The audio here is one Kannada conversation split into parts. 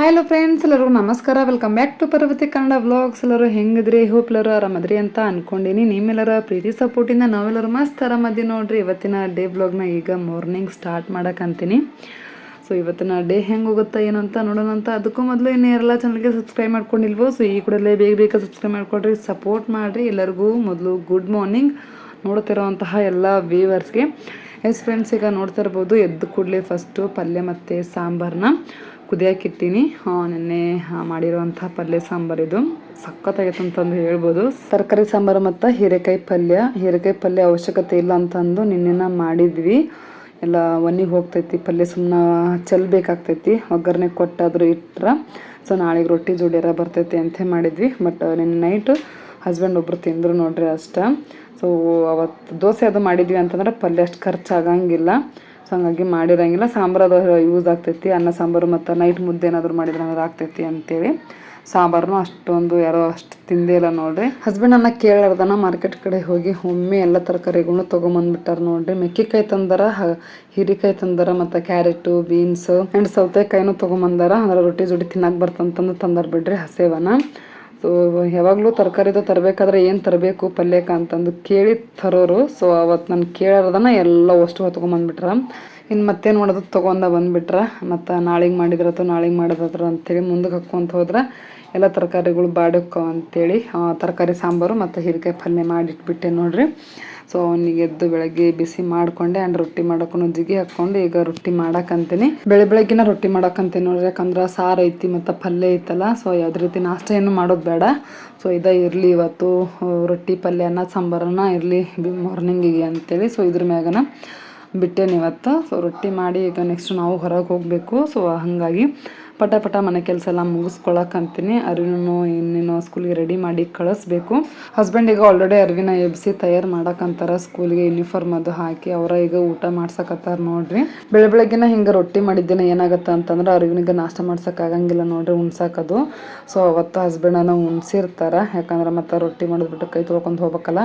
ಹಲೋ ಫ್ರೆಂಡ್ಸ್ ಎಲ್ಲರಿಗೂ ನಮಸ್ಕಾರ. Welcome back to Parvathi Kannada vlogs ಎಲ್ಲರೂ ಹೆಂಗಿದ್ರಿ? ಹೋಪ್ ಎಲ್ಲರೂ ಆರಾಮದ್ರಿ ಅಂತ ಅನ್ಕೊಂಡಿನಿ. ನಿಮ್ಮೆಲ್ಲರ ಪ್ರೀತಿ ಸಪೋರ್ಟಿಂದ ನಾವೆಲ್ಲರೂ ಮಸ್ತ್ ಆರಾಮದಿ ನೋಡ್ರಿ. ಇವತ್ತಿನ ಡೇ ವ್ಲಾಗ್ನ ಈಗ ಮಾರ್ನಿಂಗ್ ಸ್ಟಾರ್ಟ್ ಮಾಡೋಕ್ಕಂತೀನಿ ಸೊ ಇವತ್ತಿನ ಡೇ ಹೆಂಗೆ ಹೋಗುತ್ತಾ, ಏನು ಅಂತ ನೋಡೋಣ ಅಂತ. ಅದಕ್ಕೂ ಮೊದಲು ಇನ್ನೂ ಎಲ್ಲ ಚಾನಲ್ಗೆ ಸಬ್ಸ್ಕ್ರೈಬ್ ಮಾಡ್ಕೊಂಡಿಲ್ವೋ ಸೊ ಈ ಕೂಡಲೇ ಬೇಗ ಬೇಗ ಸಬ್ಸ್ಕ್ರೈಬ್ ಮಾಡ್ಕೊಡ್ರಿ ಸಪೋರ್ಟ್ ಮಾಡಿರಿ. ಎಲ್ಲರಿಗೂ ಮೊದಲು ಗುಡ್ ಮಾರ್ನಿಂಗ್ ನೋಡ್ತಿರೋವಂತಹ ಎಲ್ಲ ವ್ಯೂವರ್ಸ್ಗೆ ಎಸ್ ಫ್ರೆಂಡ್ಸ್ ಈಗ ನೋಡ್ತಾ ಇರ್ಬೋದು, ಎದ್ದು ಕೂಡಲೇ ಫಸ್ಟು ಪಲ್ಯ ಮತ್ತು ಸಾಂಬಾರನ್ನ ಕುದಿಯೋಕ್ಕಿಟ್ಟಿನಿ ನಿನ್ನೆ ಮಾಡಿರುವಂಥ ಪಲ್ಯ ಸಾಂಬಾರು ಇದು. ಸಖತ್ತಾಗೈತೆ ಅಂತಂದು ಹೇಳ್ಬೋದು. ತರಕಾರಿ ಸಾಂಬಾರು ಮತ್ತು ಹೀರೆಕಾಯಿ ಪಲ್ಯ. ಹೀರೆಕಾಯಿ ಪಲ್ಯ ಅವಶ್ಯಕತೆ ಇಲ್ಲ ಅಂತಂದು ನಿನ್ನೆನ ಮಾಡಿದ್ವಿ. ಎಲ್ಲ ಒನ್ನಿಗೆ ಹೋಗ್ತೈತಿ, ಪಲ್ಯ ಸುಮ್ಮನೆ ಚೆಲ್ಬೇಕಾಗ್ತೈತಿ ಒಗ್ಗರಣೆ ಕೊಟ್ಟಾದರೂ ಇಟ್ರೆ, ಸೊ ನಾಳೆಗೆ ರೊಟ್ಟಿ ಜೋಡಿಯರ ಬರ್ತೈತಿ ಅಂತ ಮಾಡಿದ್ವಿ. ಬಟ್, ನಿನ್ನೆ ನೈಟು ಹಸ್ಬೆಂಡ್ ಒಬ್ಬರು ತಿಂದರು ನೋಡ್ರಿ ಅಷ್ಟ. ಸೊ ಅವತ್ತು ದೋಸೆ ಅದು ಮಾಡಿದ್ವಿ ಅಂತಂದ್ರೆ ಪಲ್ಯ ಅಷ್ಟು ಖರ್ಚು ಆಗಂಗಿಲ್ಲ ಸೊ ಹಂಗಾಗಿ ಮಾಡಿರಂಗಿಲ್ಲ. ಸಾಂಬಾರು ಅದು ಯೂಸ್ ಆಗ್ತೈತಿ. ಅನ್ನ, ಸಾಂಬಾರು ಮತ್ತು ನೈಟ್ ಮುದ್ದೆ ಏನಾದರೂ ಮಾಡಿದ್ರೆ ಅಂದ್ರೆ ಆಗ್ತೈತಿ ಅಂತೇಳಿ. ಸಾಂಬಾರನು ಅಷ್ಟೊಂದು ಯಾರೋ ಅಷ್ಟು ತಿಂದೇ ಇಲ್ಲ ನೋಡ್ರಿ. ಹಸ್ಬೆಂಡ್ ಅನ್ನ ಕೇಳಾರ್ದನ ಮಾರ್ಕೆಟ್ ಕಡೆ ಹೋಗಿ ಒಮ್ಮೆ ಎಲ್ಲ ತರಕಾರಿಗಳನ್ನ ತೊಗೊಂಬಂದ್ಬಿಟ್ಟಾರ ನೋಡ್ರಿ. ಮೆಕ್ಕಿಕಾಯಿ ತಂದಾರ ಹೀರೆಕಾಯಿ ತಂದಾರ ಮತ್ತು ಕ್ಯಾರೆಟು ಬೀನ್ಸು ಆ್ಯಂಡ್ ಸೌತೆಕಾಯಿನೂ ತೊಗೊಂಬಂದಾರ. ಅಂದ್ರೆ ರೊಟ್ಟಿ ಜೋಡಿ ತಿನ್ನಕ್ಕೆ ಬರ್ತಂತಂದು ತಂದಾರ ಬಿಡ್ರಿ ಹಸೇವನ. ಸೊ, ಯಾವಾಗಲೂ ತರಕಾರಿದು ತರಬೇಕಾದ್ರೆ ಏನು ತರಬೇಕು ಪಲ್ಯಕ್ಕೆ ಅಂತಂದು ಕೇಳಿ ತರೋರು. ಸೊ ಅವತ್ತು ನಾನು ಕೇಳೋದನ್ನು ಎಲ್ಲ ಅಷ್ಟು ಹೊತ್ಕೊಂಬಂದ್ಬಿಟ್ರ ಇನ್ನು ಮತ್ತೇನು ಮಾಡೋದು ತೊಗೊಂಡ ಬಂದುಬಿಟ್ರೆ. ಮತ್ತು ನಾಳೆಗೆ ಮಾಡಿದ್ರತ್ತು ನಾಳೆಗೆ ಮಾಡಿದ್ರ ಅಂತೇಳಿ ಮುಂದಕ್ಕೆ ಹಾಕ್ಕೊಂತ ಹೋದ್ರೆ. ಎಲ್ಲ ತರಕಾರಿಗಳು ಬಾಡಕ್ಕೆ ಅಂತೇಳಿ ಆ, ತರಕಾರಿ ಸಾಂಬಾರು ಮತ್ತು ಹೀರೆಕಾಯಿ ಪಲ್ಯ ಮಾಡಿಟ್ಬಿಟ್ಟೆ ನೋಡ್ರಿ. ಸೊ ಅವನಿಗೆ ಎದ್ದು ಬೆಳಗ್ಗೆ ಬಿಸಿ ಮಾಡ್ಕೊಂಡೆ ಆ್ಯಂಡ್ ರೊಟ್ಟಿ ಮಾಡೋಕ್ಕೂ ಜಿಗಿ ಹಾಕ್ಕೊಂಡು ಈಗ ರೊಟ್ಟಿ ಮಾಡಕ್ಕಂತೀನಿ ಬೆಳೆ ಬೆಳಗ್ಗಿನ ರೊಟ್ಟಿ ಮಾಡಕ್ಕಂತೀನಿ ನೋಡ್ರಿ ಯಾಕಂದ್ರೆ ಸಾರು ಐತಿ ಮತ್ತು ಪಲ್ಯ ಐತಲ್ಲ ಸೊ ಯಾವುದೇ ರೀತಿ ನಾಷ್ಟ ಏನು ಮಾಡೋದು ಬೇಡ. ಸೊ ಇದೇ ಇರಲಿ ಇವತ್ತು ರೊಟ್ಟಿ ಪಲ್ಯ ಅನ್ನ ಸಾಂಬಾರನ್ನ ಇರಲಿ ಮಾರ್ನಿಂಗಿಗೆ ಅಂತೇಳಿ ಸೊ ಇದ್ರ ಮ್ಯಾಗನ ಬಿಟ್ಟೇನೆ ಇವತ್ತು. ಸೊ ರೊಟ್ಟಿ ಮಾಡಿ ಈಗ ನೆಕ್ಸ್ಟ್ ನಾವು ಹೊರಗೆ ಹೋಗಬೇಕು. ಸೊ ಹಾಗಾಗಿ ಪಟ ಪಟ ಮನೆ ಕೆಲಸ ಎಲ್ಲ ಮುಗಿಸ್ಕೊಳಕ್ಕಂತೀನಿ ಅರಿವಿನೂ ಇನ್ನೇನು ಸ್ಕೂಲಿಗೆ ರೆಡಿ ಮಾಡಿ ಕಳಿಸ್ಬೇಕು. ಹಸ್ಬೆಂಡ್ ಈಗ ಆಲ್ರೆಡಿ ಅರಿವಿನ ಎಬ್ಸಿ ತಯಾರು ಮಾಡಕ್ಕಂತಾರ ಸ್ಕೂಲಿಗೆ ಯೂನಿಫಾರ್ಮ್ ಅದು ಹಾಕಿ ಅವರ ಈಗ ಊಟ ಮಾಡ್ಸಕತ್ತಾರ ನೋಡ್ರಿ. ಬೆಳೆ ಬೆಳಗ್ಗೆನ ಹಿಂಗೆ ರೊಟ್ಟಿ ಮಾಡಿದ್ದೇನೆ. ಏನಾಗುತ್ತೆ ಅಂತಂದ್ರೆ ಅರಿವಿನಿಗೆ ನಾಷ್ಟ ಮಾಡ್ಸಕ್ ಆಗಂಗಿಲ್ಲ ನೋಡ್ರಿ ಉಣ್ಸಕ್ಕದು ಸೊ ಅವತ್ತು ಹಸ್ಬೆಂಡನ ಉಣ್ಸಿರ್ತಾರ. ಯಾಕಂದ್ರೆ ಮತ್ತೆ ರೊಟ್ಟಿ ಮಾಡಿದ್ಬಿಟ್ಟು ಕೈ ತೊಳ್ಕೊಂಡು ಹೋಗ್ಬೇಕಲ್ಲ.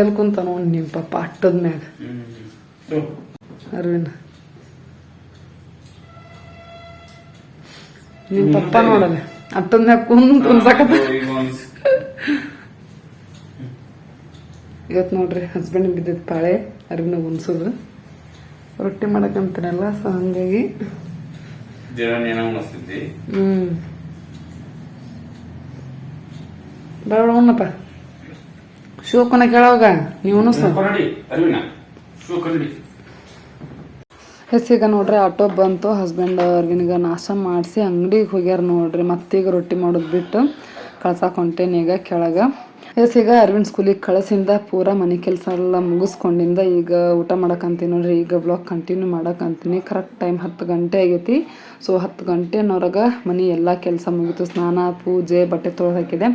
ಎಲ್ಲಿ ಕುಂತ ನೋಡಿ ನಿಮ್ಮ ಪಾಪ ಅಟ್ಟದ ಮ್ಯಾಗ ಅರವಿಂದ. ನಿಮ್ಮ ಪಪ್ಪ ನೋಡಲ್ಲ ಅಟ್ಟದ ಕುಂದ್ ಕುನ್ಸಕತ್ತ ಇವತ್ತು ನೋಡ್ರಿ ಹಸ್ಬೆಂಡ್ ಬಿದ್ದಿದ್ದು ಪಾಳೆ ಅರಿವಿನ ಉಣ್ಸೋದು. ರೊಟ್ಟಿ ಮಾಡಕ್ಕಂತೀನಲ್ಲ ಸೊ ಹಂಗಾಗಿ ಹ್ಮ್. ಬೇಡ ಉಣ್ಣಪ್ಪ ಶಿವಕ್ಕನ ಕೇಳೋಗ ನೀವು ಉಣಸು ಕನ್ನಡಿ ಅರಿವಿನ ಶೂ ಕನ್ನಡಿ ಹೆಸೀಗ ನೋಡ್ರಿ, ಆಟೋ ಬಂತು ಹಸ್ಬೆಂಡ್ ಅವ್ರಿಗಿನ್ಗ ನಾಶ ಮಾಡಿಸಿ ಅಂಗಡಿಗೆ ಹೋಗ್ಯಾರ ನೋಡ್ರಿ, ಮತ್ತೀಗ ರೊಟ್ಟಿ ಮಾಡೋದು ಬಿಟ್ಟು ಕಳ್ಸಕ್ಕೆ ಹೊಂಟೇನಿ ಈಗ ಕೆಳಗ. ಎಸೀಗ ಅರವಿಂದ್ ಸ್ಕೂಲಿಗೆ ಕಳಿಸಿಂದ ಪೂರಾ ಮನೆ ಕೆಲಸ ಎಲ್ಲ ಮುಗಿಸ್ಕೊಂಡಿಂದ ಈಗ ಊಟ ಮಾಡಕ್ಕಂತೀನಿ ನೋಡ್ರಿ, ಈಗ ಬ್ಲಾಗ್ ಕಂಟಿನ್ಯೂ ಮಾಡಕ್ಕಂತೀನಿ ಕರೆಕ್ಟ್ ಟೈಮ್ ಹತ್ತು ಗಂಟೆ ಆಗೈತಿ. ಸೊ ಹತ್ತು ಗಂಟೆನೊರಗೆ ಮನೆ ಎಲ್ಲ ಕೆಲಸ ಮುಗಿತು. ಸ್ನಾನ, ಪೂಜೆ, ಬಟ್ಟೆ ತೊಳೆದು ಹಾಕಿದೆ.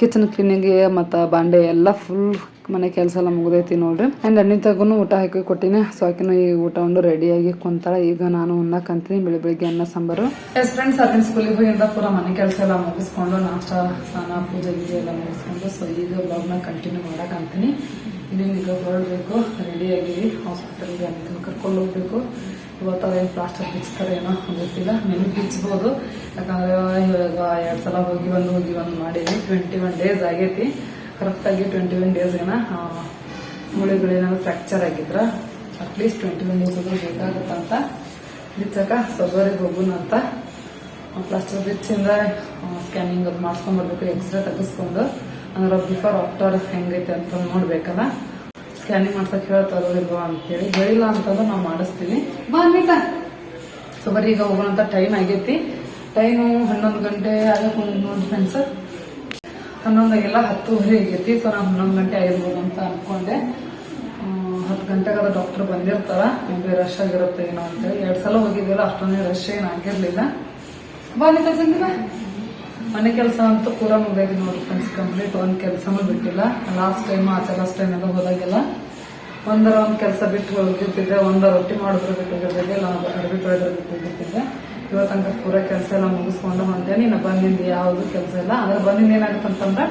ಕಿಚನ್ ಕ್ಲೀನಿಂಗ್ ಮತ್ತು ಬಾಂಡೆ ಎಲ್ಲ ಫುಲ್ ಮನೆ ಕೆಲಸ ಎಲ್ಲ ಮುಗಿದೈತಿ ನೋಡ್ರಿ. ಆ್ಯಂಡ್ ಅಣ್ಣಿತಾಗೂ ಊಟ ಹಾಕಿ ಕೊಟ್ಟಿನಿ. ಸೊ ಆಕಿನೂ ಈಗ ಊಟ ಉಂಡು ರೆಡಿಯಾಗಿ ಕುಂತಾಳೆ. ಈಗ ನಾನು ಉಣ್ಣಕ್ಕಂತೀನಿ ಬೆಳಿ ಬೆಳಿಗ್ಗೆ ಅನ್ನ, ಸಾಂಬಾರು. ಎಸ್ ಫ್ರೆಂಡ್ಸ್ ಅದನ್ನ ಸ್ಕೂಲಿಗೆ ಹೋಗಿಂದ ಪೂರ ಮನೆ ಕೆಲಸ ಎಲ್ಲ ಮುಗಿಸ್ಕೊಂಡು ನಾಷ್ಟ, ಸ್ನಾನ, ಪೂಜೆ, ಗೀಜೆ ಎಲ್ಲ ಮುಗಿಸ್ಕೊಂಡು ಸೊ ಈಗ ಬ್ಲಾಗ್ನ ಕಂಟಿನ್ಯೂ ಮಾಡಕ್ಕಂತೀನಿ ಇನ್ನೇನು ಈಗ ಹೊರಡಬೇಕು ರೆಡಿಯಾಗಿ ಹಾಸ್ಪಿಟಲ್ಗೆ ಅದನ್ನ ಕರ್ಕೊಂಡು ಹೋಗ್ಬೇಕು. ಇವತ್ತು ಏನು ಪ್ಲಾಸ್ಟರ್ ಬಿಚ್ತಾರೆ ಏನೋ ಗೊತ್ತಿಲ್ಲ. ನೆನಪು ಬಿಚ್ಬೋದು. ಯಾಕಂದ್ರೆ ಇವಾಗ ಎರಡು ಸಲ ಹೋಗಿ ಒಂದು ಹೋಗಿ ಒಂದು ಮಾಡಿದ್ವಿ ಟ್ವೆಂಟಿ ಒನ್ ಡೇಸ್ ಆಗೈತಿ. ಕರೆಕ್ಟಾಗಿ ಟ್ವೆಂಟಿ ಒನ್ ಡೇಸ್ ಏನ ಮೂಳೆಗಳೇನಾದ್ರು ಫ್ರ್ಯಾಕ್ಚರ್ ಆಗಿದ್ರ at least twenty one days ಬೇಕಾಗುತ್ತಂತ ಬಿಚ್ಚಕ ಸೊಗರಿಗೆ ಹೋಗೋಣ ಅಂತ. ಪ್ಲಾಸ್ಟರ್ ಬಿಚ್ಚಿಂದ ಸ್ಕ್ಯಾನಿಂಗ್ ಅದು ಮಾಡ್ಸ್ಕೊಂಡ್ಬರ್ಬೇಕು ಎಕ್ಸ್ರೇ ತೆಗೆಸ್ಕೊಂಡು. ಅಂದ್ರೆ ಬಿಫೋರ್ ಆಫ್ಟರ್ ಹೆಂಗೈತೆ ಅಂತ ನೋಡ್ಬೇಕಲ್ಲ. ಸ್ಕ್ಯಾನಿಂಗ್ ಮಾಡ್ಸಕ್ ಹೇಳ್ತಾರೋ ಇಲ್ವಾ ಅಂತೇಳಿ. ಹೇಳಿಲ್ಲ ಅಂತಂದ್ರೆ ನಾವು ಮಾಡಿಸ್ತೀವಿ. ಬಾ ಅನ್ವಿತಾ ಸೊ ಬರೀ ಈಗ ಹೋಗೋಣಂತ ಟೈಮ್ ಆಗೈತಿ. ಟೈಮು ಹನ್ನೊಂದು ಗಂಟೆ ಆಗಕ್ಕೆ ನೋಡಿ ಫ್ರೆಂಡ್ಸ್ ಹನ್ನೊಂದಾಗೆಲ್ಲ ಹತ್ತುವರೆ ಆಗೈತಿ. ಸೊ ನಾವು ಹನ್ನೊಂದು ಗಂಟೆ ಆಗಿರ್ಬೋದು ಅಂತ ಅನ್ಕೊಂಡೆ. ಹತ್ತು ಗಂಟೆಗೆ ಅದು ಡಾಕ್ಟರ್ ಬಂದಿರ್ತಾರ. ನಿಮ್ಗೆ ರಶ್ ಆಗಿರುತ್ತೆ ಏನೋ ಅಂತೇಳಿ. ಎರಡು ಸಲ ಹೋಗಿದ್ದೆಲ್ಲ ಅಷ್ಟೊಂದೇ ರಶ್ ಏನು ಆಗಿರ್ಲಿಲ್ಲ. ಬಾ ಅನ್ವಿತಾ ಸಂಗೀತ ಮನೆ ಕೆಲಸ ಅಂತೂ ಪೂರ ಮುಗಿದೈತಿ ನೋಡಿ ಫ್ರೆಂಡ್ಸ್ ಕಂಪ್ಲೀಟ್ ಒಂದು ಕೆಲಸನೂ ಬಿಟ್ಟಿಲ್ಲ. ಲಾಸ್ಟ್ ಟೈಮ್ ಆಚೆ ಲಾಸ್ಟ್ ಟೈಮ್ ಎಲ್ಲ ಹೋದಾಗೆಲ್ಲ ಒಂದರ ಒಂದು ಕೆಲಸ ಬಿಟ್ಟು ಹೋಗಿರ್ತಿದ್ದೆ, ಒಂದ ರೊಟ್ಟಿ ಮಾಡಿದ್ರು ಬಿಟ್ಟು ಹೋಗಿರ್ತಿದ್ದೆ, ಇಲ್ಲ ಅರಬಿ ತೊಳೆದ್ರು ಬಿಟ್ಟು ಹೋಗಿರ್ತಿದ್ದೆ. ಇವತ್ತಂಕ ಪೂರ ಕೆಲಸ ಎಲ್ಲ ಮುಗಿಸ್ಕೊಂಡು ಹೊಂಟೇನಿ ಇನ್ನು ಬಂದಿಂದ ಯಾವುದು ಕೆಲಸ ಇಲ್ಲ. ಅಂದ್ರೆ ಬಂದಿಂದ ಏನಾಗುತ್ತೆ ಅಂತಂದ್ರೆ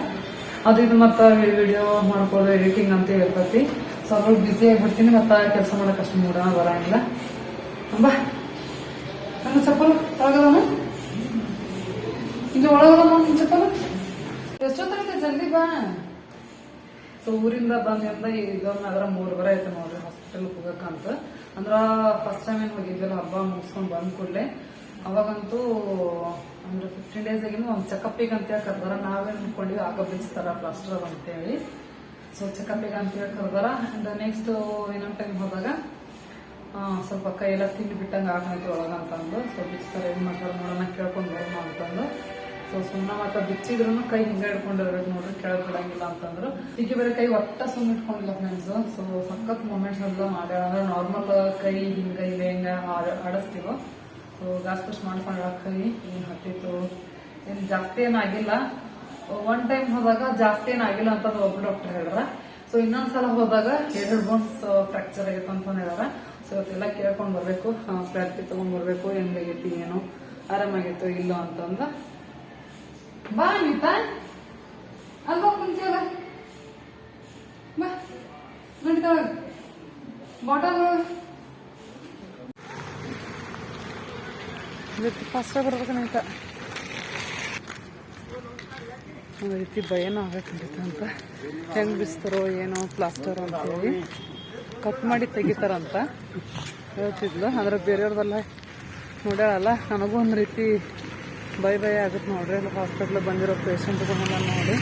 ಅದು ಇದು ಮತ್ತೆ ವಿಡಿಯೋ ಮಾಡ್ಕೊಳ್ಳೋದು ಎಡಿಟಿಂಗ್ ಅಂತ ಇರ್ತೈತಿ. ಸ್ವಲ್ಪ ಬ್ಯುಸಿ ಆಗಿಬಿಡ್ತೀನಿ ಮತ್ತೆ ಕೆಲಸ ಮಾಡಕ್ಕೆ ಅಷ್ಟು ಮೂಡ ಬರಂಗಿಲ್ಲ. ಬಾ ನನ್ನ ಚಪ್ಪಲು ಒಳಗದನ ಇಲ್ಲಿ ಒಳಗೊಳ ಎಷ್ಟೊತ್ತಾಗಿದೆ ಜಲ್ದಿ ಬಾ. ಸೊ ಊರಿಂದ ಬಂದಿಂದ ಈಗ ಅದರ ಮೂರು ಬರ ಐತೆ ನೋಡ್ರಿ ಹಾಸ್ಪಿಟಲ್ ಹೋಗಕಂತ ಅಂದ್ರ ಫಸ್ಟ್ ಟೈಮ್ ಏನ್ ಹೋಗಿದ್ವಲ್ಲ, ಹಬ್ಬ ಮುಗಿಸ್ಕೊಂಡ್ ಬಂದ್ ಕೂಡಲೇ. ಅವಾಗಂತೂ ಅಂದ್ರೆ ಫಿಫ್ಟೀನ್ ಡೇಸ್ ಆಗಿನ ಒಂದು ಚೆಕಪ್ಪಿಗೆ ಅಂತ ಹೇಳಿ ಕರ್ದಾರ. ನಾವೇನ್ ಅನ್ಕೊಂಡಿವಿ, ಆಗ ಬಿಡಿಸ್ತಾರ ಪ್ಲಾಸ್ಟರ್ ಅಂತೇಳಿ. ಸೊ ಚೆಕಪ್ಪಿಗೆ ಅಂತ ಹೇಳಿ ಕರ್ದಾರ. ಅಂಡ್ ನೆಕ್ಸ್ಟ್ ಇನ್ನೊಂದು ಟೈಮ್ ಹೋದಾಗ ಸ್ವಲ್ಪ ಕೈ ಎಲ್ಲ ತಿಂಡಿ ಬಿಟ್ಟಂಗ ಆಗೈತಿ ಒಳಗಂತಂದು. ಸೊ ಬಿಚ್ತಾರೆ ಏನ್ ಮಾಡ್ತಾರೆ ನೋಡೋಣ, ಕೇಳ್ಕೊಂಡು ಅಂತಂದು. ಸೊ ಸುಮ್ಮನೆ ಮತ್ತೆ ಬಿಚ್ಚಿದ್ರು ಕೈ ಹಿಂಗ ಇರ್ಬೇಕು ನೋಡ್ರಿ ಕೆಳಗ್ ಅಂತಂದ್ರು. ಈಗ ಬೇರೆ ಕೈ ಒಟ್ಟ ಸುಮ್ಮ ಇಟ್ಕೊಂಡಿಲ್ಲ ಫ್ರೆಂಡ್ಸ್ ಸೊ ಸಖತ್ ಮೂಮೆಂಟ್ಸ್ ಎಲ್ಲ ಮಾಡ್ಯಾಳ. ಅಂದ್ರೆ ನಾರ್ಮಲ್ ಕೈ ಹಿಂಗ ಇದೆ, ಹಿಂಗ ಆಡಿಸ್ತೀವ. ಸೊ ಗ್ಯಾಸ್ ಮಾಡ್ಕೊಂಡ ಕೈ, ಏನು ಹತ್ತಿತ್ತು? ಏನು ಜಾಸ್ತಿ ಏನಾಗಿಲ್ಲ ಒನ್ ಟೈಮ್ ಹೋದಾಗ ಜಾಸ್ತಿ ಏನಾಗಿಲ್ಲ ಅಂತ ಒಬ್ಬ ಡಾಕ್ಟರ್ ಹೇಳ್ರ. ಸೊ ಇನ್ನೊಂದ್ಸಲ ಹೋದಾಗ ಎರಡು ಬೋನ್ಸ್ ಫ್ರಾಕ್ಚರ್ ಆಗೈತೆ ಅಂತ ಹೇಳ್ಯಾರ ಸೊ ಇವತ್ತೆಲ್ಲ ಕೇಳ್ಕೊಂಡ್ ಬರ್ಬೇಕು. ಕ್ಲಾರಿಟಿ ತಗೊಂಡ್ ಬರ್ಬೇಕು. ಹೆಂಗಾಗೈತಿ ಏನು, ಆರಾಮಾಗಿತ್ತು ಇಲ್ಲೋ ಅಂತಂದ. ಬಾ ಅನಿತಾ ಅಲ್ವಾ ಕುಂತಿಯಲ್ಲ ಬಾ. ನಡೀತಾಳ ಬಾಟಲ್ ಫಸ್ಟ್ ಬರ್ಬೇಕು ನಂತ ಒಂದು ರೀತಿ ಭಯನೂ ಆಗಕ್ಕೆ ಅಂತ ಹೆಂಗೆ ಬಿಸ್ತಾರೋ ಏನೋ ಪ್ಲಾಸ್ಟರ್ ಅಂತೇಳಿ ಕಟ್ ಮಾಡಿ ತೆಗಿತಾರಂತ. ಹೇಳ್ತಿದ್ಲು ಅಂದ್ರೆ ಬೇರೆಯವ್ರದೆಲ್ಲ ನೋಡ್ಯಾಳಲ್ಲ, ನನಗೂ ಒಂದು ರೀತಿ ಭಯ ಬೈ ಆಗುತ್ತೆ ನೋಡ್ರಿ ಅಲ್ಲಿ ಹಾಸ್ಪಿಟ್ಲ್ ಬಂದಿರೋ ಪೇಷಂಟ್ಗಳನ್ನ ನೋಡಿ.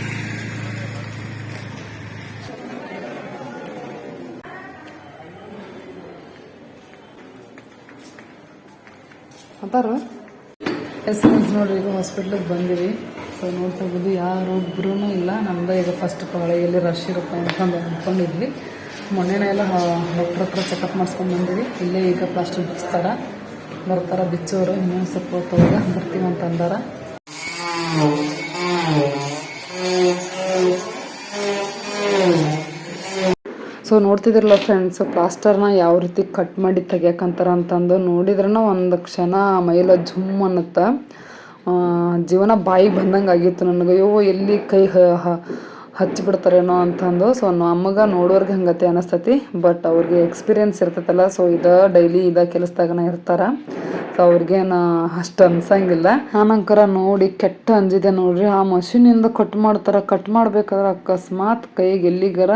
ಅಂತಾರ? ಎಸ್ ನೋಡ್ರಿ, ಈಗ ಹಾಸ್ಪಿಟ್ಲಿಗೆ ಬಂದಿವಿ. ಸೊ ನೋಡ್ತಾ ಯಾರು ಯಾರೊಬ್ರು ಇಲ್ಲ. ನಮ್ದು ಈಗ ಫಸ್ಟ್ ಎಲ್ಲಿ ರಶ್ ಇರುತ್ತೆ ಅಂತಂದು ಅಂದ್ಕೊಂಡಿದ್ವಿ. ಮೊನ್ನೆನೇ ಎಲ್ಲ ಡಾಕ್ಟ್ರ್ ಹತ್ರ ಚೆಕಪ್ ಮಾಡಿಸ್ಕೊಂಡು ಬಂದಿವಿ. ಇಲ್ಲೇ ಈಗ ಪ್ಲಾಸ್ಟಿಕ್ ಬಿಚ್ತಾರ ಬರ್ತಾರ ಬಿಚ್ಚೋರು, ಇನ್ನೊಂದು ಸ್ವಲ್ಪ ಹೊತ್ತೊಳಗ ಬರ್ತೀವಿ ಅಂತಂದಾರ ಸೊ ನೋಡ್ತಿದ್ರಲ್ಲ ಫ್ರೆಂಡ್ಸ್ ಪ್ಲಾಸ್ಟರ್ನ ಯಾವ ರೀತಿ ಕಟ್ ಮಾಡಿ ತೆಗಿಯಕಂತಾರ ಅಂತಂದು ನೋಡಿದ್ರನ ಒಂದು ಕ್ಷಣ ಮೈಲ ಜುಮ್ ಅನ್ನತ್ತ ಜೀವನ ಬಾಯಿ ಬಂದಂಗೆ ಆಗಿತ್ತು ನನಗೆ. ಅಯ್ಯೋ, ಎಲ್ಲಿ ಕೈ ಹಚ್ಚಿಬಿಡ್ತಾರೇನೋ ಅಂತಂದು. ಸೊ ನಮಗೆ ನೋಡೋರ್ಗೆ ಹಂಗತೆ ಅನಿಸ್ತತಿ. ಬಟ್ ಅವ್ರಿಗೆ ಎಕ್ಸ್ಪೀರಿಯನ್ಸ್ ಇರ್ತೈತಲ್ಲ. ಸೊ ಇದ ಡೈಲಿ ಇದ ಕೆಲಸದಾಗನ ಇರ್ತಾರ. ಸೊ ಅವ್ರಿಗೇನು ಅಷ್ಟು ಅನ್ಸಂಗಿಲ್ಲ. ಆನಂತರ ನೋಡಿ ಕೆಟ್ಟ ಅಂಜಿದೆ ನೋಡ್ರಿ. ಆ ಮಷೀನಿಂದ ಕಟ್ ಮಾಡ್ತಾರೆ. ಕಟ್ ಮಾಡ್ಬೇಕಾದ್ರೆ ಅಕಸ್ಮಾತ್ ಕೈಗೆ ಎಲ್ಲಿಗಾರ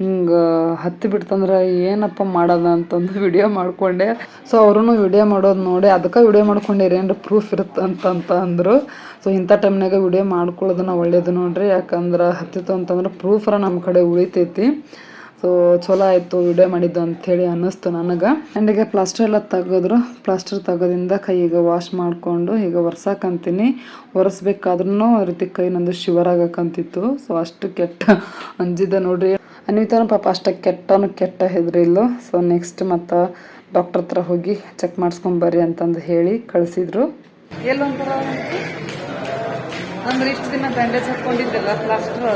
ಹಿಂಗೆ ಹತ್ತಿ ಬಿಡ್ತಂದ್ರೆ ಏನಪ್ಪ ಮಾಡೋದ ಅಂತಂದು ವಿಡಿಯೋ ಮಾಡ್ಕೊಂಡೆ. ಸೊ ಅವ್ರೂ ವಿಡಿಯೋ ಮಾಡೋದು ನೋಡಿ, ಅದಕ್ಕೆ ವಿಡಿಯೋ ಮಾಡ್ಕೊಂಡೆ ಏನಾರ ಪ್ರೂಫ್ ಇರುತ್ತೆ ಅಂತಂತ ಅಂದರು. ಸೊ ಇಂಥ ಟೈಮ್ನಾಗ ವಿಡಿಯೋ ಮಾಡ್ಕೊಳ್ಳೋದನ್ನ ಒಳ್ಳೇದು ನೋಡ್ರಿ. ಯಾಕಂದ್ರೆ ಹತ್ತಿತ್ತು ಅಂತಂದ್ರೆ ಪ್ರೂಫರ ನಮ್ಮ ಕಡೆ ಉಳಿತೈತಿ. ಸೊ ಚಲೋ ಆಯಿತು ವಿಡಿಯೋ ಮಾಡಿದ್ದು ಅಂಥೇಳಿ ಅನ್ನಿಸ್ತು ನನಗೆ. ಆ್ಯಂಡ್ ಪ್ಲಾಸ್ಟರ್ ಎಲ್ಲ ತೆಗೆದ್ರು. ಪ್ಲಾಸ್ಟರ್ ತೆಗೋದಿಂದ ಈಗ ವಾಶ್ ಮಾಡಿಕೊಂಡು ಈಗ ಒರೆಸಾಕಂತೀನಿ. ಒರೆಸ್ಬೇಕಾದ್ರೂ ಆ ರೀತಿ ಕೈ ನಂದು ಶಿವರ್ ಆಗಕ್ಕಂತಿತ್ತು ಸೊ ಅಷ್ಟು ಕೆಟ್ಟ ಅಂಜಿದ್ದೆ ನೋಡ್ರಿ. ಅನ್ವಿತಾನು ಪಾಪ ಅಷ್ಟ ಕೆಟ್ಟನು ಕೆಟ್ಟ ಹೆದ್ರಿಲ್ಲು. ಸೊ ನೆಕ್ಸ್ಟ್ ಮತ್ತು ಡಾಕ್ಟರ್ ಹತ್ರ ಹೋಗಿ ಚೆಕ್ ಮಾಡಿಸ್ಕೊಂಡ್ ಬರ್ರಿ ಅಂತಂದು ಹೇಳಿ ಕಳಿಸಿದ್ರು. ಎಲ್ಲೊಂಥರ ಅಂದ್ರೆ ಇಷ್ಟು ದಿನ ಬ್ಯಾಂಡೇಜ್ ಹಾಕೊಂಡಿದ್ದೆಲ್ಲ ಪ್ಲಾಸ್ಟರ್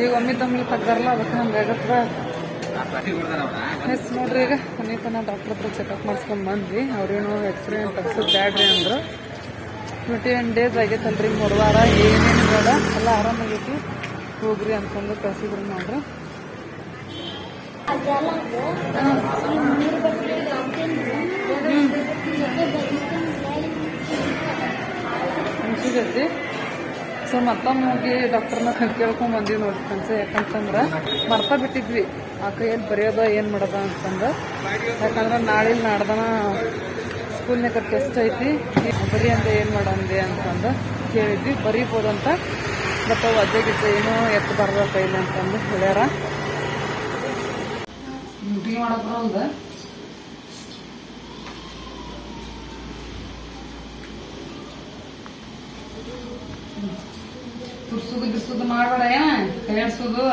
ಈಗ ಒಮ್ಮೆ ತಮ್ಮಿ ತಗ್ದಾರಲ್ಲ, ಅದಕ್ಕೆ ಹಂಗಾಗತ್ತ ಎಸ್ ನೋಡ್ರಿ ಈಗ ಅನಿತನ ಡಾಕ್ಟರ್ ಹತ್ರ ಚೆಕಪ್ ಮಾಡ್ಸ್ಕೊಂಡ್ ಬಂದ್ವಿ. ಅವ್ರೇನು ಎಕ್ಸ್ರೇ ತೆಗ್ಸೋದು ಬ್ಯಾಡ್ರಿ ಅಂದ್ರು. ಟ್ವೆಂಟಿ ಒನ್ ಡೇಸ್ ಆಗೈತಲ್ರಿ ಮೂರು ವಾರ ಏನೇನು ಬೇಡ, ಎಲ್ಲ ಆರಾಮಾಗೈತಿ. ಹೋಗ್ರಿ ಅಂತಂದು ಕಳ್ಸಿದ್ರು ನೋಡ್ರಿ ಅನ್ಸಿದೈತಿ. ಸೊ ಮತ್ತೊಮ್ಮೆ ಹೋಗಿ ಡಾಕ್ಟರ್ನ ಕೇಳ್ಕೊಂಡ್ ಬಂದೀವಿ ನೋಡಿ ಫ್ರೆಂಡ್ಸ್, ಯಾಕಂತಂದ್ರೆ ಮರ್ತಾ ಬಿಟ್ಟಿದ್ವಿ. ಆ ಕೈಯಲ್ಲಿ ಬರೆಯೋದ ಏನು ಮಾಡೋದ ಅಂತಂದು ಯಾಕಂದ್ರೆ ನಾಳೆ ನಾಡ್ದನ ಸ್ಕೂಲ್ನಾಗ ಟೆಸ್ಟ್ ಐತಿ. ಬರೀ ಅಂತ ಏನು ಮಾಡಂದೆ ಅಂತಂದು ಕೇಳಿದ್ವಿ. ಬರೀಬೋದಂತ, ಬಟ್ ಅವು ಅಜ್ಜೆ ಗಿಜ್ಜೆ ಏನೋ ಎತ್ತಬಾರ್ದ ಬರದ ಕೈಲಿ ಅಂತಂದು ಹೇಳ್ಯಾರ. ಡ್ಯೂಟಿ ಮಾಡಕ್ ಬರೋಲ್ದ ತುರ್ಸುದು ಬಿರ್ಸುದು ಮಾಡಬೇಡ ಏನ ಕೈಯಾಡ್ಸೋದು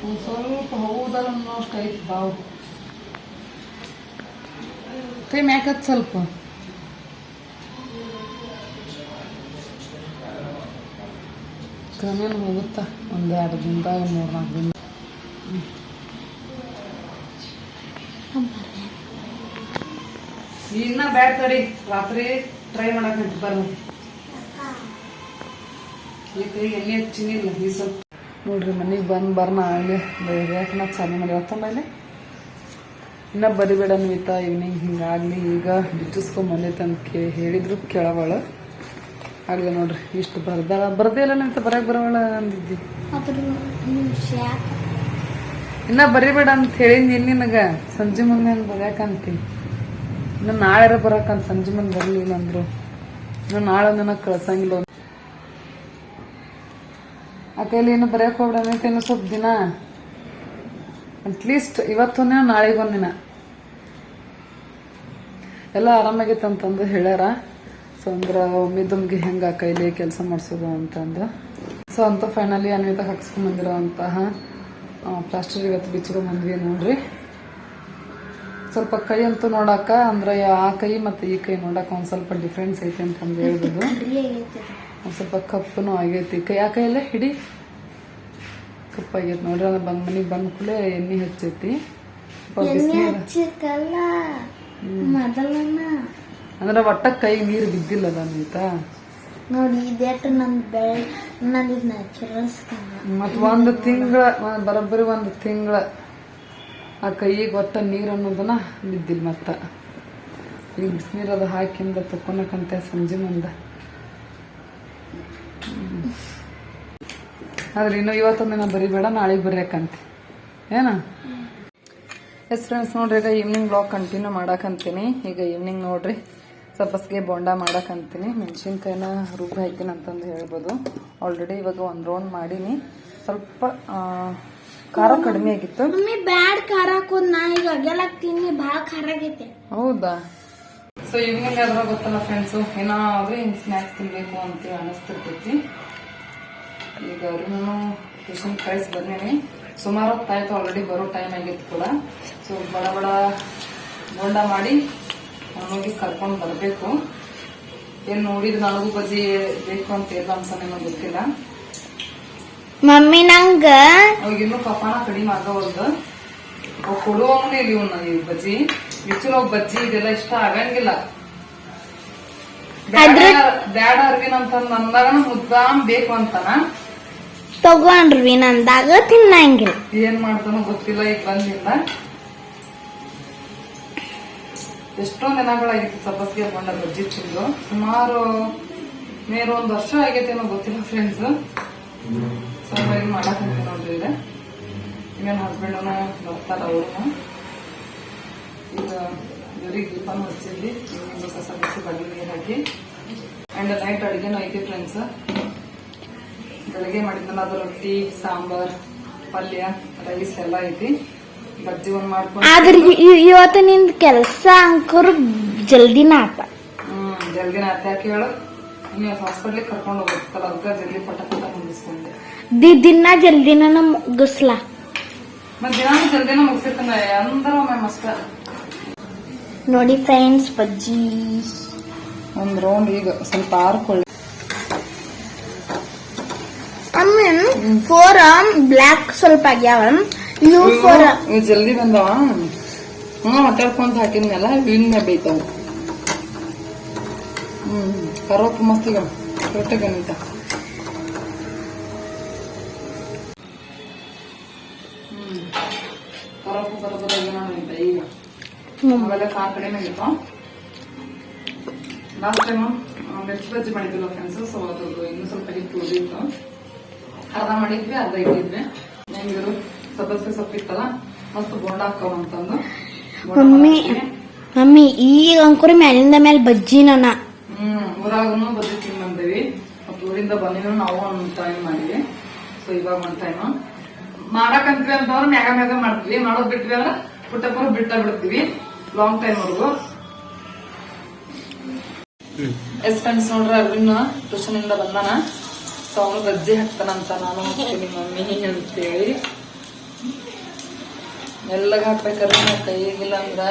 ಒಂದ್ ಸ್ವಲ್ಪ ಹೌದಲ್ಲ ಅನ್ನೋಷ್ಟು ಐತಿ ಬಾವು. ಕೈ ಮ್ಯಾಕತ್ ಸ್ವಲ್ಪ. ಕ್ರಮೇಣ ಹೋಗುತ್ತಾ ಒಂದು ಎರಡು ದಿನದಾಗ ಮೂರು ನಾಲ್ಕು ದಿನ ಇನ್ನ ಬ್ಯಾಡ್ ತಡಿ. ರಾತ್ರಿ ಟ್ರೈ ಮಾಡಕ್ ಬರ್ರಿ. ಈ ಕೈ ಎಣ್ಣೆ ಹಚ್ಚಿನಿಲ್ಲ ಈ ಸ್ವಲ್ಪ ನೋಡ್ರಿ, ಮನೆಗೆ ಬಂದು ಬರ್ನ ಆಗಲಿ ನಾ ಚಾಲು ಮಾಡಿ ಮೇಲೆ? ಇನ್ನೂ ಬರಿಬೇಡ ನೀತಾ ಈವ್ನಿಂಗ್ ಹಿಂಗಾಗ್ಲಿ, ಈಗ ಬಿಚ್ಚಿಸ್ಕೊಂಬಂದೈತೆ ಅಂತ ಕೇ ಹೇಳಿದ್ರು ಕೇಳವಳ. ಆಗಲಿ ನೋಡ್ರಿ ಇಷ್ಟು ಬರ್ದಲ್ಲ ಬರ್ದೇ ಇಲ್ಲ ಅಂತ ಬರಕ್ಕೆ ಬರವಳ ಅಂದಿದ್ದಿ. ಇನ್ನ ಬರಿಬೇಡ ಅಂತ ಹೇಳಿನಿ ಇಲ್ಲಿ ನಿನಗೆ. ಸಂಜೆ ಮುಂದೆ ಹಂಗೆ ಬರ್ಯಾಕಂತೀನಿ ಇನ್ನು ನಾಳೆ ಬರಕಂತ ಸಂಜೆ ಮುಂದೆ ಬರಲಿಲ್ಲ ಅಂದ್ರು. ಇನ್ನು ನಾಳೆ ನನಗೆ ಕಳ್ಸಂಗಿಲ್ಲ ಅಕೈಲಿ ಕೈಲಿ ಏನು ಬರೆಯಕ್ಕೆ ಹೋಗ್ಬಿಡಂತ ಇನ್ನು ಸ್ವಲ್ಪ ದಿನ. ಅಟ್ಲೀಸ್ಟ್ ಇವತ್ತೊಂದಿನ ನಾಳೆಗೊಂದಿನ ಎಲ್ಲ ಆರಾಮಾಗೈತೆ ಅಂತಂದು ಹೇಳ್ಯಾರ. ಸೊ ಅಂದ್ರೆ ಒಮ್ಮಿದ್ದೊಮ್ಗೆ ಹೆಂಗೆ ಕೈಲಿ ಕೆಲಸ ಮಾಡಿಸೋದು ಅಂತಂದು ಸೊ ಅಂತ ಫೈನಲಿ ಅನ್ವಿತ ಹಾಕ್ಸ್ಕೊಂಬಂದಿರೋಂತಹ ಪ್ಲಾಸ್ಟರ್ ಇವತ್ತು ಬಿಚ್ಕೊಂಬಂದ್ವಿ ನೋಡ್ರಿ. ಸ್ವಲ್ಪ ಕೈ ಅಂತೂ ನೋಡಾಕ ಅಂದ್ರೆ ಆ ಕೈ ಮತ್ತು ಈ ಕೈ ನೋಡಾಕ ಒಂದು ಸ್ವಲ್ಪ ಡಿಫ್ರೆನ್ಸ್ ಐತೆ ಅಂತಂದು ಹೇಳ್ಬೋದು. ಒಂದು ಸ್ವಲ್ಪ ಕಪ್ಪನು ಆಗೈತಿ ಕೈ. ಆ ಕೈಯಲ್ಲೇ ಹಿಡಿ. ಕಪ್ಪಾಗೈತಿ ನೋಡ್ರಿ ಅಂದ್ರೆ ಬಂದ್ ಮನೆಗೆ ಬಂದ ಕೂಡಲೇ ಎಣ್ಣೆ ಹಚ್ಚೈತಿ. ಸ್ವಲ್ಪ ಬಿಸಿನೀರು ಅಂದ್ರೆ ಒಟ್ಟ ಕೈ ನೀರು ಬಿದ್ದಿಲ್ಲ ಅದಂತ ನೋಡಿ ಬೆಳೆ ಮತ್ತು ಒಂದು ತಿಂಗಳ ಬರೋಬ್ಬರಿ ಒಂದು ತಿಂಗಳ ಆ ಕೈಗೆ ಒಟ್ಟ ನೀರು ಅನ್ನೋದನ್ನ ಬಿದ್ದಿಲ್ಲ ಮತ್ತೆ. ಈಗ ಬಿಸಿನೀರು ಅದು ಹಾಕಿಂದ ತಕ್ಕೊಳಕಂತೆ ಸಂಜೆ ಮುಂದೆ. ಆದ್ರೆ ಇನ್ನು ಇವತ್ತೊಂದಿನ ಬರಿಬೇಡ ನಾಳೆಗೆ ಬರೆಯಕಂತೆ. ಏನ? ಎಸ್ ಫ್ರೆಂಡ್ಸ್ ನೋಡ್ರಿ ಈಗ ಈವ್ನಿಂಗ್ ಬ್ಲಾಗ್ ಕಂಟಿನ್ಯೂ ಮಾಡಾಕಂತೀನಿ. ಈಗ ಈವ್ನಿಂಗ್ ನೋಡ್ರಿ. ಸಬ್ಬಸ್ಗೆ ಬೋಂಡ ಮಾಡಾಕಂತೀನಿ ಮೆಣಸಿನ್ಕಾಯಿನ ರುಬ್ಬಿ ಹಾಕ್ತೀನಿ ಅಂತಂದು ಹೇಳ್ಬೋದು. ಆಲ್ರೆಡಿ ಇವಾಗ ಒಂದು ರೌಂಡ್ ಮಾಡೀನಿ. ಸ್ವಲ್ಪ ಖಾರ ಕಡಿಮೆ ಆಗಿತ್ತು. ಬ್ಯಾಡ್ ಖಾರ ಈಗ ಅಗೆಲ್ಲ ತಿನ್ನಿ ಭಾಳ ಖಾರ ಆಗೈತೆ. ಹೌದಾ? ಸೊ ಇವ್ನಿಂಗ್ ಯಾವ್ದಾರ ಗೊತ್ತಲ್ಲ ಫ್ರೆಂಡ್ಸು ಏನಾದ್ರೂ ಹಿಂಗೆ ಸ್ನ್ಯಾಕ್ಸ್ ತಿನ್ಬೇಕು ಅಂತ ಅನಿಸ್ತಿರ್ತೈತಿ. ಈಗ ಅವ್ರನ್ನೂ ಟ್ಯೂಷನ್ ಕಳಿಸಿ ಬಂದೇನಿ. ಸುಮಾರು ಹೊತ್ತಾಯ್ತು ಆಲ್ರೆಡಿ ಬರೋ ಟೈಮ್ ಆಗಿತ್ತು ಕೂಡ. ಸೊ ಬಡ ಬಡ ಬೋಂಡ ಮಾಡಿ ಅವನಿಗೆ ಕರ್ಕೊಂಡು ಬರಬೇಕು. ಏನು ನೋಡಿದ ನನಗೂ ಬಜ್ಜಿ ಬೇಕು ಅಂತ ಇಲ್ಲ ಅಂತ ನನಗೆ ಗೊತ್ತಿಲ್ಲ. ಮಮ್ಮಿ ನಂಗ ಅವಾಗಿನ್ನೂ ಕಪಾನ ಕಡಿಮೆ ಆಗವಲ್ದು ಅವ್ ಕೊಡುವವನೇ ಇಲ್ಲಿ ಇವ್ನ ಈ ಬಜ್ಜಿ. ಬಿಚ್ಚುಲ ಬಜ್ಜಿ ಇದೆಲ್ಲ ಇಷ್ಟ ಆಗಂಗಿಲ್ಲ. ಬ್ಯಾಡ ಅರ್ವಿನ್ ಅಂತ ಅಂದಾಗ ಮುದ್ದಾಮ್ ಬೇಕು ಅಂತಾನ. ತಗೊಂಡ್ರಿ ನಂದಾಗ ತಿನ್ನಂಗಿಲ್ಲ. ಏನ್ ಮಾಡ್ತಾನೋ ಗೊತ್ತಿಲ್ಲ ಈಗ ಬಂದಿಲ್ಲ ಎಷ್ಟೊಂದ್ ದಿನಗಳಾಗಿತ್ತು ಸಬ್ಬಸ್ಗೆ ಬಂಡ ಬಜ್ಜಿ ಚಿಂದು. ಸುಮಾರು ಮೇರು ಒಂದು ವರ್ಷ ಆಗೈತೇನೋ ಗೊತ್ತಿಲ್ಲ ಫ್ರೆಂಡ್ಸ್ ಸ್ವಲ್ಪ ಹಾಗಾಗಿ ಮಾಡಕ್ ನೋಡ್ರಿ ಈಗ ಇನ್ನೇನು ಹಸ್ಬೆಂಡನು ಬರ್ತಾರ ಅವ್ರನ್ನ ಈಗ ಇವ್ರಿಗೆ ದೀಪನ ಹಚ್ಚಿದ್ವಿ ಇನ್ನೊಂದು ಕಸ ಬಿಸಿ ನೀರು ಹಾಕಿ ಅಂಡ್ ನೈಟ್ ಅಡುಗೆನೂ ಐತಿ ಫ್ರೆಂಡ್ಸ್ ಬೆಳಗ್ಗೆ ಮಾಡಿದ್ನಲ್ಲ ಅದು ರೊಟ್ಟಿ, ಸಾಂಬಾರ್, ಪಲ್ಯ ರೈಸ್ ಎಲ್ಲ ಐತಿ. ಆದ್ರ ಇವತ್ತು ನಿಂದ ಕೆಲಸ ಅಂಕರು ಜಲ್ದಿನ ಆತ ಹ್ಮ್ ಜಲ್ದಿನ ಅತ್ತೆ ಹಾಕಿ ಹೇಳು? ನೀವು ಹಾಸ್ಪಿಟ್ಲಿಗೆ ಕರ್ಕೊಂಡು ಅದಕ್ಕೆ ಜಲ್ದಿ ಪಟ ಪಟ ಮುಗಿಸ್ಕೊಂಡೆ. ದಿ ದಿನ ಜಲ್ದಿನ ಮುಗಿಸ್ಲ? ಮತ್ ದಿನ ಜಲ್ದಿನ ಮುಗಿಸಿರ್ತಾನೆ ಅಂದ್ರ ಒಮ್ಮೆ ಮಸ್ತ. ನೋಡಿ ಫ್ರೆಂಡ್ಸ್ ಬಜ್ಜಿ. ಒಂದು ರೌಂಡ್ ಈಗ ಸ್ವಲ್ಪ ಆರ್ಕೊಳ್ಳಿ. ಅಮ್ಮಿ ಫೋರ್ ಬ್ಲ್ಯಾಕ್ ಸ್ವಲ್ಪ ಆಗ್ಯಾವ. ಇವು ಜಲ್ದಿ ಬಂದವ. ಹ್ಮ್ ಮಾತಾಡ್ಕೊಂತ ಹಾಕಿದ್ನಲ್ಲ ಇನ್ನ ಬೇಯ್ತಾವ ಹ್ಮ್ ಕರೋಪ್ ಮಸ್ತ್ ಈಗ ರೊಟ್ಟೆ ಗಣಿತ. ಹ್ಮ್ ಕರೋಪ್ ಬರೋಬರ ಏನಂತ ಈಗ? ಆಮೇಲೆ ಕಾರ್ ಕಡಿಮೆ ಆಗಿತ್ತು? Last time bajji friends so ಅದ್ರದ್ದು ಇನ್ನೂ ಸ್ವಲ್ಪ ಹಿಟ್ಟು ಉಳಿದಿತ್ತು. ಅರ್ಧ ಮಾಡಿದ್ವಿ ಅರ್ಧ ಇಟ್ಟಿದ್ವಿ. ಹೆಂಗಿರು ಸಬ್ಬಸ್ಗೆ ಸೊಪ್ಪಿತ್ತಲ್ಲ ಮಸ್ತ್ ಬೋಂಡ ಹಾಕವ ಅಂತಂದು. ಮಮ್ಮಿ. ಮಮ್ಮಿ ಈಗ ಅಂಕುರಿ ಮ್ಯಾಲಿಂದ ಮೇಲೆ ಬಜ್ಜಿ ನನ್ನ ಹ್ಮ್ ಊರಾಗನು ಬಜ್ಜಿ ತಿಂದ್ ಬಂದೇವಿ ಮತ್ತ್ ಊರಿಂದ ಬಂದಿನೂ ನಾವು ಒಂದ್ ಟೈಮ್ ಮಾಡಿವಿ ಸೊ ಇವಾಗ ಒಂದ್ ಟೈಮ್ ಮಾಡಕಂತ್ವಿ ಅಂತಂದ್ರೆ ಮ್ಯಾಗ ಮ್ಯಾಗ ಮಾಡ್ತೀವಿ. ಮಾಡೋದ್ ಬಿಟ್ವಿ ಅಂದ್ರೆ ಪುಟ್ಟ ಪುರ ಬಿಟ್ಟ ಬಿಡ್ತೀವಿ. ಲಾಂಗ್ ಟೈಮ್ ವರ್ಗು ಎಸ್ ಫ್ರೆಂಡ್ಸ್ ನೋಡ್ರಿ ಅರ್ವಿನ್ ಟ್ಯೂಷನ್ ಇಂದ ಬಂದಾನ. ಸೊ ಅವನು ಬಜ್ಜಿ ಹಾಕ್ತಾನಂತ ನಾನು ಮಮ್ಮಿ ಅಂತೇಳಿ ಮೆಲ್ಲಗ ಹಾಕ್ಬೇಕಾದ್ರೆ ಕೈ ಅಂದ್ರ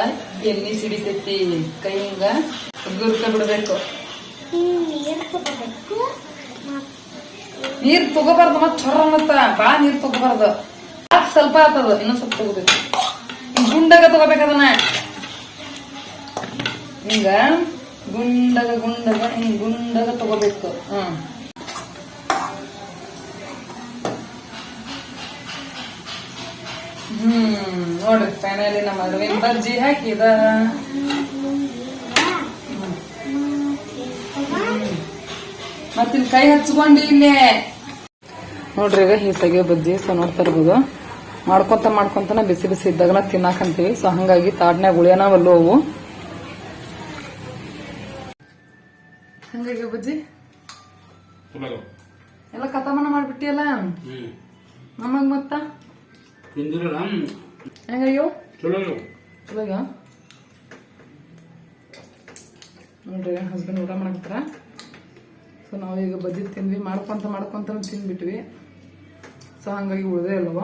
ಎಣ್ಣಿ ಸಿಡಿತೈತಿ ಕೈ ಹಿಂಗ ಗುರ್ಕ ಬಿಡ್ಬೇಕು. ನೀರ್ ತಗೋಬಾರ್ದು ಮತ್ ಚೊರ ಮತ್ತ, ಬಾ ನೀರ್ ತಗೋಬಾರ್ದು. ಸ್ವಲ್ಪ ಆತದ ಇನ್ನೊಂದ್ ಸ್ವಲ್ಪ ತಗೋಬೇಕು. ಗುಂಡಾಗ ತಗೋಬೇಕದನ್ನ ಹಿಂಗ, ಗುಂಡಗ ಗುಂಡಗ, ಹಿಂಗ್ ಗುಂಡಗ ತಗೋಬೇಕು. ಹ್ಮ್. ಹ್ಮ್ ನೋಡ್ರಿ ಫೈನಲಿ ನಮ್ಮ ಅರವಿಂದ್ ಬಜ್ಜಿ ಹಾಕಿದ. ಮತ್ತಿನ್ ಕೈ ಹಚ್ಕೊಂಡಿ ಇಲ್ಲೇ ನೋಡ್ರಿ ಈಗ ಹೀಸಗೆ ಬಜ್ಜಿ ಸೊ ನೋಡ್ತಾ ಇರ್ಬೋದು. ಮಾಡ್ಕೊಂತ ಮಾಡ್ಕೊಂತನ ಬಿಸಿ ಬಿಸಿ ಇದ್ದಾಗನ ತಿನ್ನಾಕಂತೀವಿ ಸೊ ಹಂಗಾಗಿ ತಾಡ್ನ್ಯಾಗ ಉಳಿಯನವಲ್ಲು ಅವು. ಹಂಗಾಗಿ ಬಜ್ಜಿ? ಎಲ್ಲ ಕಥಮನ ಮಾಡ್ಬಿಟ್ಟಿಯಲ್ಲ? ನಮಗ್ ಮತ್ತ? ತಿಂದಿರಲ್ಲ? ಹೆಂಗಯ್ಯೋ? ಚಲೋ ಇವಾಗ ನೋಡ್ರಿ ಹಸ್ಬೆಂಡ್ ಊಟ ಮಾಡಕತ್ತಾರ. ಸೊ ನಾವು ಈಗ ಬಜ್ಜಿ ತಿಂದ್ವಿ. ಮಾಡ್ಕೊಂತ ಮಾಡ್ಕೊಂತ ತಿಂದ್ಬಿಟ್ವಿ. ಸೊ ಹಂಗಾಗಿ ಉಳಿದೇ ಅಲ್ವ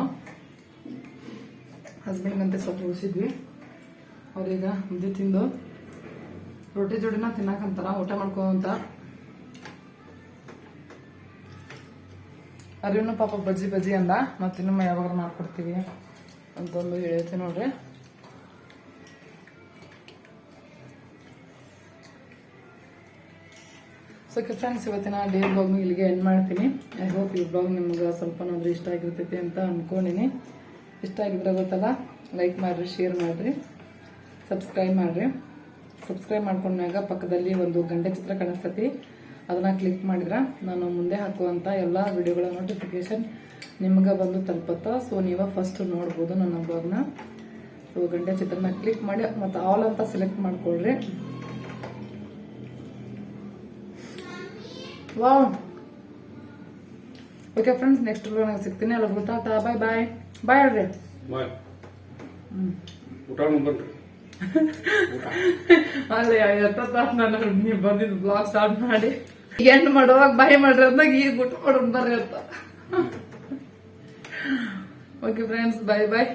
ಹಸ್ಬೆಂಡ್ಗಂತೆ ಸ್ವಲ್ಪ ಉಳಿಸಿದ್ವಿ. ಅವ್ರೀಗ ಬಜ್ಜಿ ತಿಂದು. ರೊಟ್ಟಿ ಜೋಡಿನ ತಿನ್ನಕಂತಾರ ಊಟ ಮಾಡ್ಕೊಂತ ಅರಿವಿನ ಪಾಪ ಬಜ್ಜಿ ಬಜ್ಜಿ ಅಂದ ಮತ್ತೆ ಇನ್ನೊಮ್ಮೆ ಯಾವಾಗ ಮಾಡ್ಕೊಡ್ತೀವಿ ಅಂತಂದು ಹೇಳ್ತೀನಿ ನೋಡ್ರಿ. ಸೊ ಫ್ರೆಂಡ್ಸ್ ಇವತ್ತಿನ ಡೇ ಬ್ಲಾಗ್ನ ಇಲ್ಲಿಗೆ ಎಂಡ್ ಮಾಡ್ತೀನಿ. ಐ ಹೋಪ್ ಈ ಬ್ಲಾಗ್ ನಿಮ್ಗೆ ಸ್ವಲ್ಪನಾದ್ರೂ ಇಷ್ಟ ಆಗಿರ್ತೈತಿ ಅಂತ ಅನ್ಕೊಂಡಿನಿ. ಇಷ್ಟ ಆಗಿದ್ರೆ ಗೊತ್ತಲ್ಲ ಲೈಕ್ ಮಾಡಿರಿ ಶೇರ್ ಮಾಡಿರಿ. ಸಬ್ಸ್ಕ್ರೈಬ್ ಮಾಡಿರಿ. ಸಬ್ಸ್ಕ್ರೈಬ್ ಮಾಡ್ಕೊಂಡಾಗ ಪಕ್ಕದಲ್ಲಿ ಒಂದು ಗಂಟೆ ಚಿತ್ರ ಕಾಣಿಸ್ತೈತಿ. ಅದನ್ನ ಕ್ಲಿಕ್ ಮಾಡಿದ್ರೆ ನಾನು ಮುಂದೆ ಹಾಕುವಂಥ ಎಲ್ಲ ವಿಡಿಯೋಗಳ ನೋಟಿಫಿಕೇಶನ್ ನಿಮ್ಗೆ ಬಂದು ತಲುಪುತ್ತಾ? ಸೊ ನೀವು ಫಸ್ಟ್ ನೋಡ್ಬೋದು ನನ್ನ ಬ್ಲಾಗ್ನ ಸೊ ಗಂಟೆ ಚಿತ್ರನ ಕ್ಲಿಕ್ ಮಾಡಿ ಮತ್ತು ಆಲ್ ಅಂತ ಸೆಲೆಕ್ಟ್ ಮಾಡ್ಕೊಳ್ರಿ. Wow okay friends next blog ಸಿಗ್ತೀನಿ. ಎಲ್ಲ ಗೊತ್ತಾಗ್ತಾ ಬಾಯ್ ಬಾಯ್ ಬಾಯ್ ಹೇಳ್ರಿ ಬಾಯ್ ಊಟ ಬನ್ರಿ. ಅಲ್ಲೇ ಎತ್ತ ನಾನು ನೀವು ಬಂದಿದ್ದು ಬ್ಲಾಗ್ ಸ್ಟಾರ್ಟ್ ಮಾಡಿ. ಎಂಡ್ ಮಾಡುವಾಗ ಬಾಯಿ ಮಾಡ್ರಿ ಅಂದಾಗ ಈಗ ಬಿಟ್ಟು ಮಾಡೋಣ ಬರ್ರಿ ಅಂತ. ಓಕೆ ಫ್ರೆಂಡ್ಸ್ ಬಾಯ್ ಬಾಯ್